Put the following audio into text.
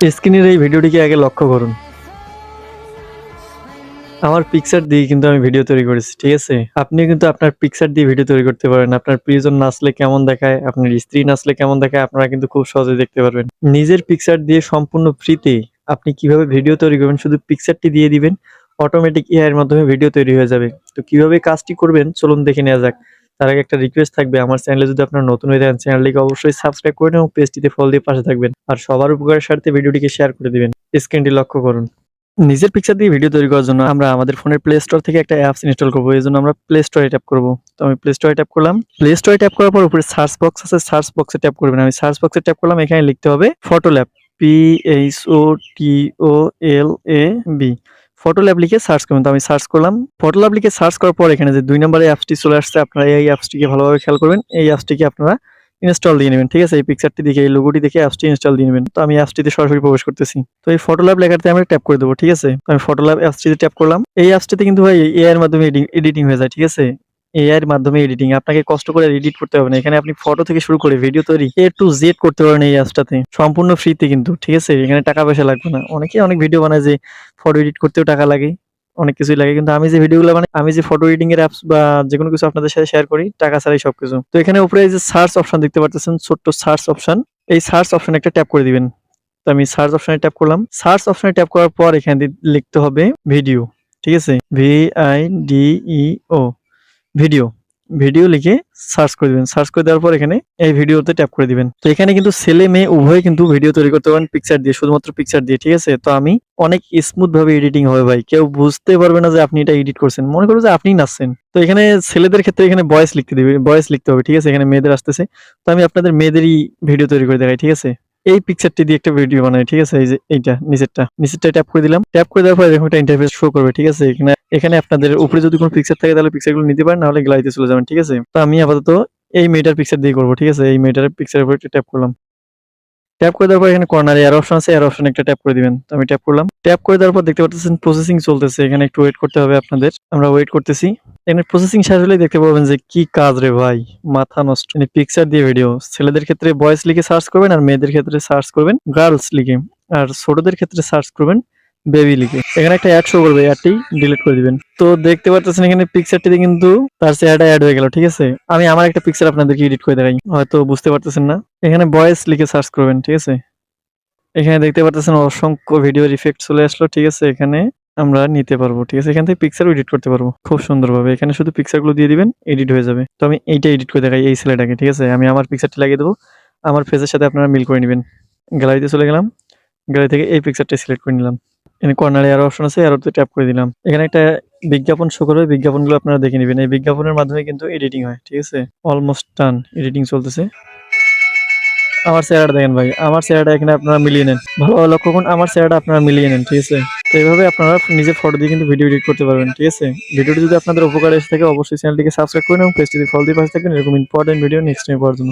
স্ক্রিনের এই ভিডিওটিকে আগে লক্ষ্য করুন। আমার পিকচার দিয়ে কিন্তু আমি ভিডিও তৈরি করেছি, ঠিক আছে? আপনি কিন্তু আপনার পিকচার দিয়ে ভিডিও তৈরি করতে পারেন। আপনার প্রিয়জন নাচলে কেমন দেখায়, আপনার স্ত্রী নাচলে কেমন দেখায়, আপনারা কিন্তু খুব সহজে দেখতে পারবেন। নিজের পিকচার দিয়ে সম্পূর্ণ ফ্রিতে আপনি কীভাবে ভিডিও তৈরি করবেন, শুধু পিকচারটি দিয়ে দিবেন অটোমেটিক এআই এর মাধ্যমে ভিডিও তৈরি হয়ে যাবে। তো কীভাবে কাজটি করবেন, চলুন দেখে নেওয়া যাক। তার আগে একটা রিকোয়েস্ট থাকবে, আমার চ্যানেলে যদি আপনারা নতুন হয়ে থাকেন চ্যানেলটিকে অবশ্যই সাবস্ক্রাইব করে এবং পেজটিতে ফলো দিয়ে পাশে থাকবেন। আর সবার উপকারের স্বার্থে ভিডিওটিকে শেয়ার করে দিবেন। স্ক্রিনটি লক্ষ্য করুন। নিজের পিকচার দিয়ে ভিডিও তৈরি করার জন্য আমরা আমাদের ফোনের প্লে স্টোর থেকে একটা অ্যাপস ইনস্টল করব। এই জন্য আমরা প্লে স্টোরে ট্যাপ করব। তো আমি প্লে স্টোরে ট্যাপ করলাম। প্লে স্টোরে ট্যাপ করার পর উপরে সার্চ বক্স আছে সার্চ বক্সে ট্যাপ করবেন। আমি সার্চ বক্সে ট্যাপ করলাম, এখানে লিখতে হবে photo lab P H O T O L A B photo লিখে সার্চ করবেন তো আমি সার্চ করলাম। ফটো লিখে সার্চ করার পর এখানে যে দুই নম্বরে অ্যাপসটি চলে আসছে, আপনারা এই অ্যাপসটিকে ভালোভাবে খেয়াল করবেন। এই অ্যাপসটিকে আপনারা ইনস্টল দিয়ে নেবেন, ঠিক আছে? এই পিকচারটি দেখে, এই লোগোটি দেখে অ্যাপসটি ইনস্টল দিয়ে নেবেন। তো আমি অ্যাপসটিতে সরাসরি প্রবেশ করতেছি। তো এই ফটো ল্যাব লেখাতে আমি ট্যাপ করে দেবো, ঠিক আছে? আমি ফটো ল্যাব অ্যাপসটিতে ট্যাপ করলাম। এই অ্যাপসটিতে কিন্তু ভাই এআই এর মাধ্যমে এডিটিং হয়ে যায়, ঠিক আছে? এআই এর মাধ্যমে এডিটিং আপনাকে কষ্ট করে এডিট করতে হবে না। এখানে আপনি ফটো থেকে শুরু করে ভিডিও তৈরি এ টু জেড করতে পারেন এই অ্যাপসটাতে সম্পূর্ণ ফ্রিতে কিন্তু, ঠিক আছে? এখানে টাকা পয়সা লাগবে না। অনেকে অনেক ভিডিও বানায় যে ফটো এডিট করতেও টাকা লাগে, অনেক কিছুই লাগে। কিন্তু আমি যে ভিডিওগুলো মানে আমি যে ফটো এডিটিং এর অ্যাপস বা যে কোনো কিছু আপনাদের সাথে শেয়ার করি, টাকা ছাড়াই সবকিছু। তো এখানে উপরে যে সার্চ অপশন দেখতে পাচ্ছেন ছোট্ট সার্চ অপশন এই সার্চ অপশনে একটা ট্যাপ করে দিবেন। তো আমি সার্চ অপশনে ট্যাপ করলাম। সার্চ অপশনে ট্যাপ করার পর এখানে লিখতে হবে ভিডিও ঠিক আছে? V I D E O video video লিখে সার্চ করে দিবেন। সার্চ করে দেওয়ার পর এখানে এই ভিডিওতে ট্যাপ করে দিবেন। তো এখানে কিন্তু ছেলে মেয়ে উভয় কিন্তু ভিডিও তৈরি করতে পারেন পিকচার দিয়ে, শুধুমাত্র পিকচার দিয়ে, ঠিক আছে? তো আমি অনেক স্মুথ ভাবে এডিটিং হবে ভাই। কেউ বুঝতে পারবে না যে আপনি এটা এডিট করছেন। মনে করো যে আপনি নাচছেন। তো এখানে ছেলেদের ক্ষেত্রে এখানে বয়স লিখতে দিবে বয়স লিখতে হবে, ঠিক আছে? এখানে মেয়েদের আসতেছে। তো আমি আপনাদের মেয়েদেরই ভিডিও তৈরি করে দেখাই, ঠিক আছে? এই পিকচারটি দিয়ে একটা ভিডিও বানাই, ঠিক আছে? এই যে এইটা, নিচেরটা। নিচেরটা ট্যাপ করে দিলাম। ট্যাপ করে দেওয়ার পরে এরকম একটা ইন্টারফেস শো করবে, ঠিক আছে? এখানে এখানে আপনাদের উপরে যদি কোনো পিকচার থাকে, তাহলে পিকচারগুলো নিতে পারেন, নাহলে গ্লাইতে চলে যাবেন, ঠিক আছে? তো আমি আপাতত এই মেয়েটার পিকচার দিয়ে করব, ঠিক আছে? এই মেয়েটার পিকচার উপর ট্যাপ করলাম। ট্যাপ করে দেওয়ার পর এখানে কর্নারে এর অপশন আছে এর অপশন একটা ট্যাপ করে দিবেন। তো আমি ট্যাপ করলাম। ট্যাপ করে দেওয়ার পর দেখতে পাচ্ছেন প্রসেসিং চলতেছে। এখানে একটু ওয়েট করতে হবে আপনাদের। আমরা ওয়েট করতেছি। এখানে প্রসেসিং শেষ হলেই দেখতে পাবেন যে কি কাজ রে ভাই। মাথা নষ্ট। মানে পিকচার দিয়ে ভিডিও ছেলেদের ক্ষেত্রে বয়েস লিখে সার্চ করবেন আর মেয়েদের ক্ষেত্রে সার্চ করবেন গার্লস লিখে আর ছোটদের ক্ষেত্রে সার্চ করবেন বেবি লিখে এখানে একটা অ্যাড শো করবে অ্যাডটি ডিলিট করে দিবেন। তো দেখতে পাচ্ছেন এখানে পিকচারটিতে কিন্তু তার চেহারাটা অ্যাড হয়ে গেল, ঠিক আছে? আমি আমার একটা পিকচার আপনাদেরকে এডিট করে দেখাই। হয়তো বুঝতে পারতেছেন না। এখানে বয়েস লিখে সার্চ করবেন, ঠিক আছে? এখানে দেখতে পারতেছেন অসংখ্য ভিডিওর ইফেক্ট চলে আসলো, ঠিক আছে? এখানে আমরা নিতে পারব, ঠিক আছে? এখান থেকে পিকচার এডিট করতে পারব, খুব সুন্দরভাবে। এখানে শুধু পিকচারগুলো দিয়ে দিবেন এডিট হয়ে যাবে। তো আমি এইটা এডিট করে দেখাই এই ছেলেটাকে, ঠিক আছে? আমি আমার পিকচারটি লাগিয়ে দেবো, আমার ফেসের সাথে আপনারা মিল করে নেবেন। গ্যালারিতে চলে গেলাম গ্যালারি থেকে এই পিকচারটা সিলেক্ট করে নিলাম। এখানে কর্নারে আরও অপশন আছে আরোতে ট্যাপ করে দিলাম। এখানে একটা বিজ্ঞাপন শো করবে বিজ্ঞাপনগুলো আপনারা দেখে নেবেন। এই বিজ্ঞাপনের মাধ্যমে কিন্তু এডিটিং হয়, ঠিক আছে? অলমোস্ট টান এডিটিং চলতেছে। আমার চেহারাটা দেখেন ভাই, আমার চেহারাটা এখানে আপনারা মিলিয়ে নেন। ভালো লক্ষ্য করুন, আমার চেহারাটা আপনারা মিলিয়ে নেন, ঠিক আছে? তো এইভাবে আপনারা নিজে ফটো দিয়ে কিন্তু ভিডিও এডিট করতে পারবেন, ঠিক আছে? ভিডিওটি যদি আপনাদের উপকার এসে থাকে, অবশ্যই চ্যানেলটিকে সাবস্ক্রাইব করুন এবং পেজটিতে ফল দিয়ে পাশে থাকবেন, এরকম ইম্পর্টেন্ট ভিডিও নেক্সট টাইম পাওয়ার জন্য।